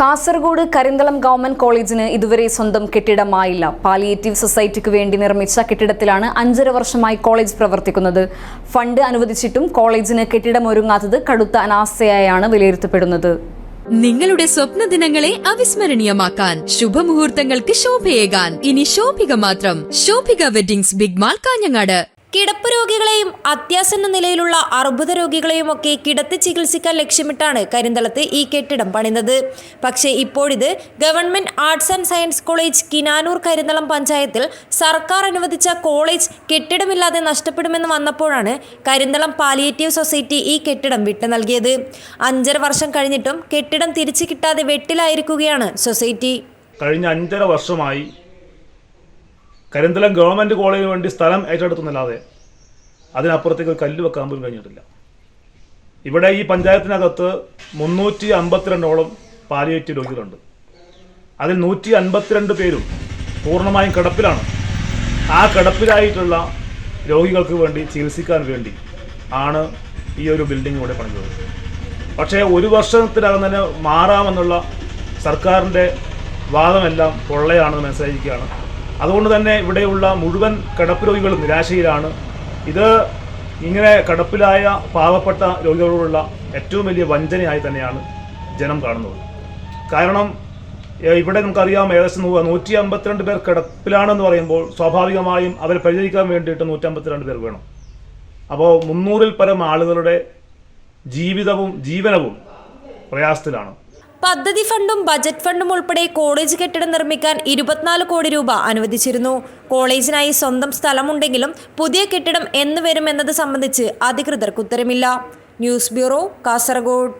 Kasaragod Karinthalam government കോളേജിന് ഇതുവരെ സ്വന്തം കെട്ടിടമായില്ല. പാലിയേറ്റീവ് സൊസൈറ്റിക്ക് വേണ്ടി നിർമ്മിച്ച കെട്ടിടത്തിലാണ് അഞ്ചര വർഷമായി കോളേജ് പ്രവർത്തിക്കുന്നത്. ഫണ്ട് അനുവദിച്ചിട്ടും കോളേജിന് കെട്ടിടമൊരുങ്ങാത്തത് കടുത്ത അനാസ്ഥയായാണ് വിലയിരുത്തപ്പെടുന്നത്. നിങ്ങളുടെ സ്വപ്ന ദിനങ്ങളെ അവിസ്മരണീയമാക്കാൻ ശുഭമുഹൂർത്തങ്ങൾക്ക് ശോഭയേകാൻ. ഇനി ശോഭിക മാത്രം. Shobhika weddings big mall Kanhangad. കിടപ്പ് രോഗികളെയും അത്യാസന്ന നിലയിലുള്ള അർബുദ രോഗികളെയും ഒക്കെ കിടത്തി ചികിത്സിക്കാൻ ലക്ഷ്യമിട്ടാണ് കരിന്തളത്ത് ഈ കെട്ടിടം പണിതത് പക്ഷേ ഇപ്പോഴിത് government arts and science college Kinanur Karinthalam പഞ്ചായത്തിൽ സർക്കാർ അനുവദിച്ച കോളേജ് കെട്ടിടമില്ലാതെ നഷ്ടപ്പെടുമെന്ന് വന്നപ്പോഴാണ് കരിന്തളം പാലിയേറ്റീവ് സൊസൈറ്റി ഈ കെട്ടിടം വിട്ടു നൽകിയത്. അഞ്ചര വർഷം കഴിഞ്ഞിട്ടും കെട്ടിടം തിരിച്ചു കിട്ടാതെ വെട്ടിലായിരിക്കുകയാണ് സൊസൈറ്റി. കഴിഞ്ഞ അഞ്ചര വർഷമായി കരിന്തലം ഗവൺമെന്റ് കോളേജിന് വേണ്ടി സ്ഥലം ഏറ്റെടുത്തുന്നല്ലാതെ അതിനപ്പുറത്തേക്ക് ഒരു കല്ല് വെക്കാൻ പോലും കഴിഞ്ഞിട്ടില്ല. ഇവിടെ ഈ പഞ്ചായത്തിനകത്ത് മുന്നൂറ്റി അമ്പത്തിരണ്ടോളം പാലിയേറ്റീവ് രോഗികളുണ്ട്. അതിൽ നൂറ്റി അൻപത്തിരണ്ട് പേരും പൂർണമായും കിടപ്പിലാണ്. ആ കിടപ്പിലായിട്ടുള്ള രോഗികൾക്ക് വേണ്ടി ചികിത്സിക്കാൻ വേണ്ടി ആണ് ഈ ഒരു ബിൽഡിംഗ് ഇവിടെ പണിതത്. പക്ഷേ ഒരു വർഷത്തിനകം തന്നെ മാറാമെന്നുള്ള സർക്കാരിന്റെ വാദമെല്ലാം പൊള്ളയാണെന്ന് മനസ്സിലായിരിക്കുകയാണ്. അതുകൊണ്ട് തന്നെ ഇവിടെയുള്ള മുഴുവൻ കിടപ്പ് രോഗികളും നിരാശയിലാണ്. ഇത് ഇങ്ങനെ കടപ്പിലായ പാവപ്പെട്ട രോഗികളോടുള്ള ഏറ്റവും വലിയ വഞ്ചനയായി തന്നെയാണ് ജനം കാണുന്നത്. കാരണം ഇവിടെ നമുക്കറിയാം ഏകദേശം നൂറ്റി അമ്പത്തിരണ്ട് പേർ കിടപ്പിലാണെന്ന് പറയുമ്പോൾ സ്വാഭാവികമായും അവരെ പരിചരിക്കാൻ വേണ്ടിയിട്ട് നൂറ്റമ്പത്തിരണ്ട് പേർ വേണം. അപ്പോൾ മുന്നൂറിൽ പരം ആളുകളുടെ ജീവിതവും ജീവനവും പ്രയാസത്തിലാണ്. പദ്ധതി ഫണ്ടും ബജറ്റ് ഫണ്ടും ഉൾപ്പെടെ കോളേജ് കെട്ടിടം നിർമ്മിക്കാൻ ഇരുപത്തിനാല് കോടി രൂപ അനുവദിച്ചിരുന്നു. കോളേജിനായി സ്വന്തം സ്ഥലമുണ്ടെങ്കിലും പുതിയ കെട്ടിടം എന്ന് വരുമെന്നത് സംബന്ധിച്ച് അധികൃതർക്ക് ഉത്തരമില്ല. News bureau Kasaragod.